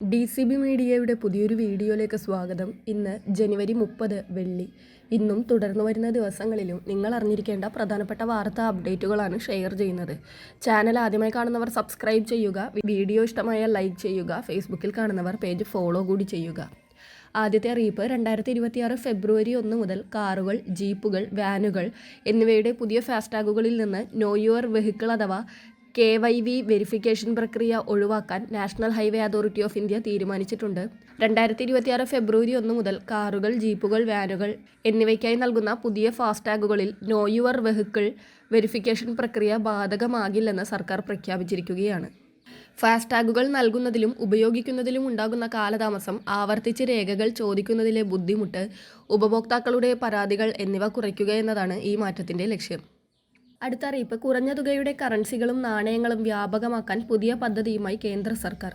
D C B മീഡിയയുടെ പുതിയൊരു വീഡിയോയിലേക്ക് സ്വാഗതം. ഇന്ന് ജനുവരി മുപ്പത് വെള്ളി. ഇന്നും തുടർന്നു വരുന്ന ദിവസങ്ങളിലും നിങ്ങൾ അറിഞ്ഞിരിക്കേണ്ട പ്രധാനപ്പെട്ട വാർത്താ അപ്ഡേറ്റുകളാണ് ഷെയർ ചെയ്യുന്നത്. ചാനൽ ആദ്യമായി കാണുന്നവർ സബ്സ്ക്രൈബ് ചെയ്യുക വീഡിയോ ഇഷ്ടമായ ലൈക്ക് ചെയ്യുക ഫേസ്ബുക്കിൽ കാണുന്നവർ പേജ് ഫോളോ കൂടി ചെയ്യുക. ആദ്യത്തെ അറിയിപ്പ് രണ്ടായിരത്തി ഇരുപത്തിയാറ് ഫെബ്രുവരി ഒന്ന് മുതൽ കാറുകൾ ജീപ്പുകൾ വാനുകൾ എന്നിവയുടെ പുതിയ ഫാസ്ടാഗുകളിൽ നിന്ന് നോ യുവർ വെഹിക്കിൾ അഥവാ കെ വൈ വി വെരിഫിക്കേഷൻ പ്രക്രിയ ഒഴിവാക്കാൻ national highway authority of India തീരുമാനിച്ചിട്ടുണ്ട്. രണ്ടായിരത്തി ഇരുപത്തിയാറ് ഫെബ്രുവരി ഒന്ന് മുതൽ കാറുകൾ ജീപ്പുകൾ വാനുകൾ എന്നിവയ്ക്കായി നൽകുന്ന പുതിയ ഫാസ്ടാഗുകളിൽ നോ യുവർ വെഹിക്കിൾ വെരിഫിക്കേഷൻ പ്രക്രിയ ബാധകമാകില്ലെന്ന് സർക്കാർ പ്രഖ്യാപിച്ചിരിക്കുകയാണ്. ഫാസ്ടാഗുകൾ നൽകുന്നതിലും ഉപയോഗിക്കുന്നതിലും ഉണ്ടാകുന്ന കാലതാമസം ആവർത്തിച്ച് രേഖകൾ ചോദിക്കുന്നതിലെ ബുദ്ധിമുട്ട് ഉപഭോക്താക്കളുടെ പരാതികൾ എന്നിവ കുറയ്ക്കുക എന്നതാണ് ഈ മാറ്റത്തിന്റെ ലക്ഷ്യം. അടുത്ത അറിയിപ്പ് കുറഞ്ഞ തുകയുടെ കറൻസികളും നാണയങ്ങളും വ്യാപകമാക്കാൻ പുതിയ പദ്ധതിയുമായി കേന്ദ്ര സർക്കാർ.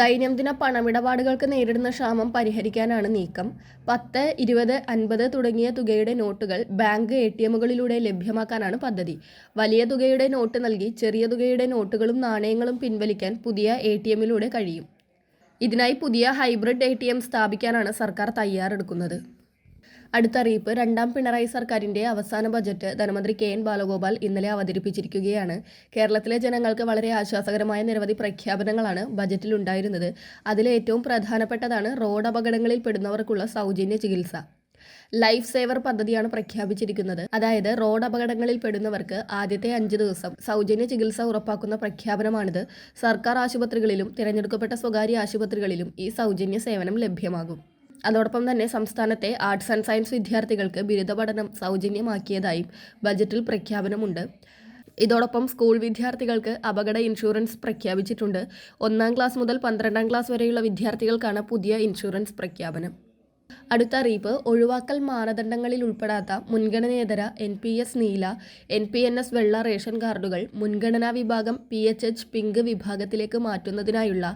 ദൈനംദിന പണമിടപാടുകൾക്ക് നേരിടുന്ന ക്ഷാമം പരിഹരിക്കാനാണ് നീക്കം. പത്ത് ഇരുപത് അൻപത് തുടങ്ങിയ തുകയുടെ നോട്ടുകൾ ബാങ്ക് എ ടി എമ്മുകളിലൂടെ ലഭ്യമാക്കാനാണ് പദ്ധതി. വലിയ തുകയുടെ നോട്ട് നൽകി ചെറിയ തുകയുടെ നോട്ടുകളും നാണയങ്ങളും പിൻവലിക്കാൻ പുതിയ എ ടി എമ്മിലൂടെ കഴിയും. ഇതിനായി പുതിയ ഹൈബ്രിഡ് എ ടി എം സ്ഥാപിക്കാനാണ് സർക്കാർ തയ്യാറെടുക്കുന്നത്. അടുത്ത അറിയിപ്പ് രണ്ടാം പിണറായി സർക്കാരിന്റെ അവസാന ബജറ്റ് ധനമന്ത്രി കെ എൻ ബാലഗോപാൽ ഇന്നലെ അവതരിപ്പിച്ചിരിക്കുകയാണ്. കേരളത്തിലെ ജനങ്ങൾക്ക് വളരെ ആശ്വാസകരമായ നിരവധി പ്രഖ്യാപനങ്ങളാണ് ബജറ്റിൽ ഉണ്ടായിരുന്നത്. അതിലെ ഏറ്റവും പ്രധാനപ്പെട്ടതാണ് റോഡ് അപകടങ്ങളിൽ പെടുന്നവർക്കുള്ള സൗജന്യ ചികിത്സ. ലൈഫ് സേവർ പദ്ധതിയാണ് പ്രഖ്യാപിച്ചിരിക്കുന്നത്. അതായത് റോഡ് അപകടങ്ങളിൽ പെടുന്നവർക്ക് ആദ്യത്തെ അഞ്ച് ദിവസം സൗജന്യ ചികിത്സ ഉറപ്പാക്കുന്ന പ്രഖ്യാപനമാണിത്. സർക്കാർ ആശുപത്രികളിലും തിരഞ്ഞെടുക്കപ്പെട്ട സ്വകാര്യ ആശുപത്രികളിലും ഈ സൗജന്യ സേവനം ലഭ്യമാകും. അതോടൊപ്പം തന്നെ സംസ്ഥാനത്തെ ആർട്സ് ആൻഡ് സയൻസ് വിദ്യാർത്ഥികൾക്ക് ബിരുദ പഠനം സൗജന്യമാക്കിയതായും ബജറ്റിൽ പ്രഖ്യാപനമുണ്ട്. ഇതോടൊപ്പം സ്കൂൾ വിദ്യാർത്ഥികൾക്ക് അപകട ഇൻഷുറൻസ് പ്രഖ്യാപിച്ചിട്ടുണ്ട്. ഒന്നാം ക്ലാസ് മുതൽ പന്ത്രണ്ടാം ക്ലാസ് വരെയുള്ള വിദ്യാർത്ഥികൾക്കാണ് പുതിയ ഇൻഷുറൻസ് പ്രഖ്യാപനം. അടുത്ത അറിയിപ്പ് ഒഴിവാക്കൽ മാനദണ്ഡങ്ങളിൽ ഉൾപ്പെടാത്ത മുൻഗണനേതര എൻ പി എസ് നീല എൻ പി എൻ എസ് വെള്ള റേഷൻ കാർഡുകൾ മുൻഗണനാ വിഭാഗം പി എച്ച് എച്ച് പിങ്ക് വിഭാഗത്തിലേക്ക് മാറ്റുന്നതിനായുള്ള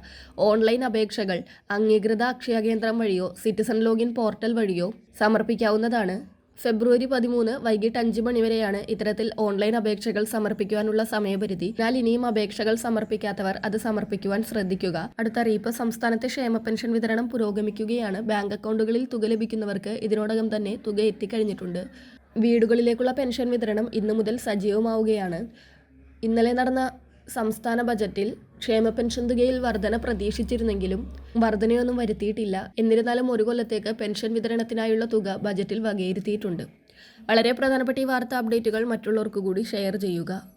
ഓൺലൈൻ അപേക്ഷകൾ അംഗീകൃത അക്ഷയ കേന്ദ്രം വഴിയോ സിറ്റിസൺ ലോഗിൻ പോർട്ടൽ വഴിയോ സമർപ്പിക്കാവുന്നതാണ്. ഫെബ്രുവരി പതിമൂന്ന് വൈകിട്ട് അഞ്ച് മണിവരെയാണ് ഇത്തരത്തിൽ ഓൺലൈൻ അപേക്ഷകൾ സമർപ്പിക്കുവാനുള്ള സമയപരിധി. എന്നാൽ ഇനിയും അപേക്ഷകൾ സമർപ്പിക്കാത്തവർ അത് സമർപ്പിക്കുവാൻ ശ്രദ്ധിക്കുക. അടുത്ത അറിയിപ്പ് സംസ്ഥാനത്തെ ക്ഷേമ പെൻഷൻ വിതരണം പുരോഗമിക്കുകയാണ്. ബാങ്ക് അക്കൗണ്ടുകളിൽ തുക ലഭിക്കുന്നവർക്ക് ഇതിനോടകം തന്നെ തുക എത്തിക്കഴിഞ്ഞിട്ടുണ്ട്. വീടുകളിലേക്കുള്ള പെൻഷൻ വിതരണം ഇന്നു മുതൽ സജീവമാവുകയാണ്. ഇന്നലെ നടന്ന സംസ്ഥാന ബജറ്റിൽ ക്ഷേമ പെൻഷൻ തുകയിൽ വർധന പ്രതീക്ഷിച്ചിരുന്നെങ്കിലും വർധനയൊന്നും വരുത്തിയിട്ടില്ല. എന്നിരുന്നാലും ഒരു കൊല്ലത്തേക്ക് പെൻഷൻ വിതരണത്തിനായുള്ള തുക ബജറ്റിൽ വകയിരുത്തിയിട്ടുണ്ട്. വളരെ പ്രധാനപ്പെട്ട ഈ വാർത്താ അപ്ഡേറ്റുകൾ മറ്റുള്ളവർക്ക് കൂടി ഷെയർ ചെയ്യുക.